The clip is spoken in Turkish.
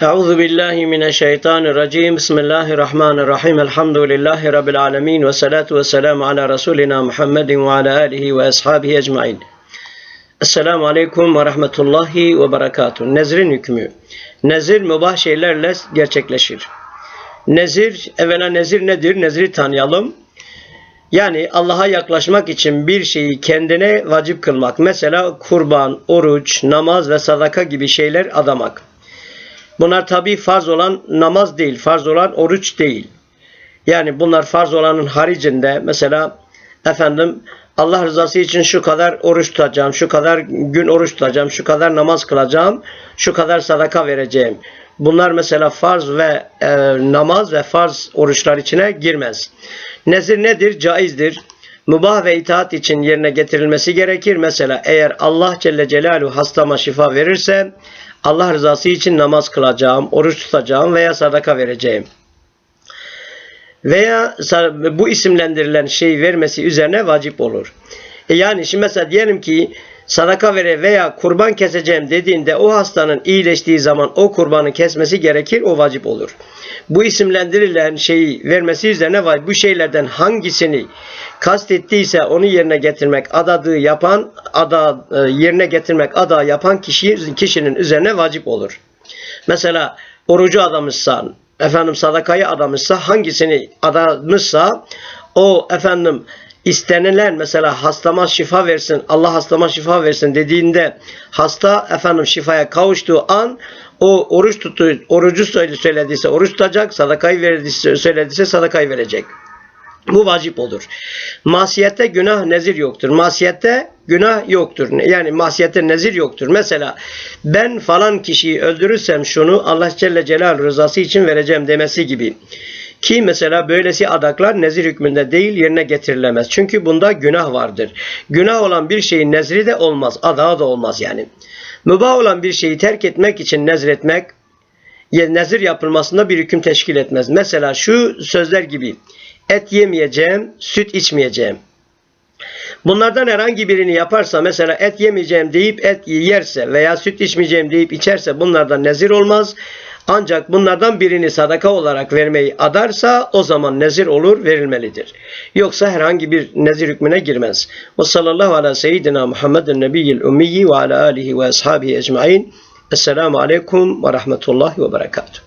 Euzu billahi mineşşeytanirracim. Bismillahirrahmanirrahim. Elhamdülillahi rabbil alamin ve salatu vesselam ala rasulina Muhammedin ve ala alihi ve ashabihi ecmaîn. Esselamu aleyküm ve rahmetullahi ve berekatuhu. Nezrin hükmü. Nezir mübah şeylerle gerçekleşir. Nezir, evvela nezir nedir? Nezri tanıyalım. Yani Allah'a yaklaşmak için bir şeyi kendine vacip kılmak. Mesela kurban, oruç, namaz ve sadaka gibi şeyler adamak. Bunlar tabi farz olan namaz değil, farz olan oruç değil. Yani bunlar farz olanın haricinde mesela efendim Allah rızası için şu kadar oruç tutacağım, şu kadar gün oruç tutacağım, şu kadar namaz kılacağım, şu kadar sadaka vereceğim. Bunlar mesela farz ve e, namaz ve farz oruçlar içine girmez. Nezir nedir? Caizdir. Mübah ve itaat için yerine getirilmesi gerekir. Mesela eğer Allah Celle Celaluhu hastama şifa verirse Allah rızası için namaz kılacağım, oruç tutacağım veya sadaka vereceğim. Veya bu isimlendirilen şeyi vermesi üzerine vacip olur. E yani şimdi mesela diyelim ki sadaka vere veya kurban keseceğim dediğinde o hastanın iyileştiği zaman o kurbanı kesmesi gerekir, o vacip olur. Bu isimlendirilen şeyi vermesi üzerine var. Bu şeylerden hangisini kastettiyse onu yerine getirmek, adadığı yapan, ada e, yerine getirmek, ada yapan kişi kişinin üzerine vacip olur. Mesela orucu adamışsa, efendim sadakayı adamışsa, hangisini adamışsa o efendim istenilen mesela hastama şifa versin, Allah hastama şifa versin dediğinde hasta efendim şifaya kavuştuğu an o oruç tuttu, orucu söylediyse oruç tutacak, sadakayı verdiyse söylediyse sadakayı verecek. Bu vacip olur. Masiyette günah nezir yoktur. Masiyette günah yoktur. Yani masiyette nezir yoktur. Mesela ben falan kişiyi öldürürsem şunu Allah Celle Celal rızası için vereceğim demesi gibi. Ki mesela böylesi adaklar nezir hükmünde değil yerine getirilemez. Çünkü bunda günah vardır. Günah olan bir şeyin nezri de olmaz. Adağı da olmaz yani. Mübah olan bir şeyi terk etmek için nezretmek nezir yapılmasında bir hüküm teşkil etmez. Mesela şu sözler gibi et yemeyeceğim, süt içmeyeceğim. Bunlardan herhangi birini yaparsa mesela et yemeyeceğim deyip et yerse veya süt içmeyeceğim deyip içerse bunlardan nezir olmaz. Ancak bunlardan birini sadaka olarak vermeyi adarsa o zaman nezir olur verilmelidir. Yoksa herhangi bir nezir hükmüne girmez. Ve sallallahu ala seyyidina Muhammedin nebiyyil ummiyi ve ala alihi ve ashabihi ecmain. Esselamu aleyküm ve rahmetullahi ve berekatuhu.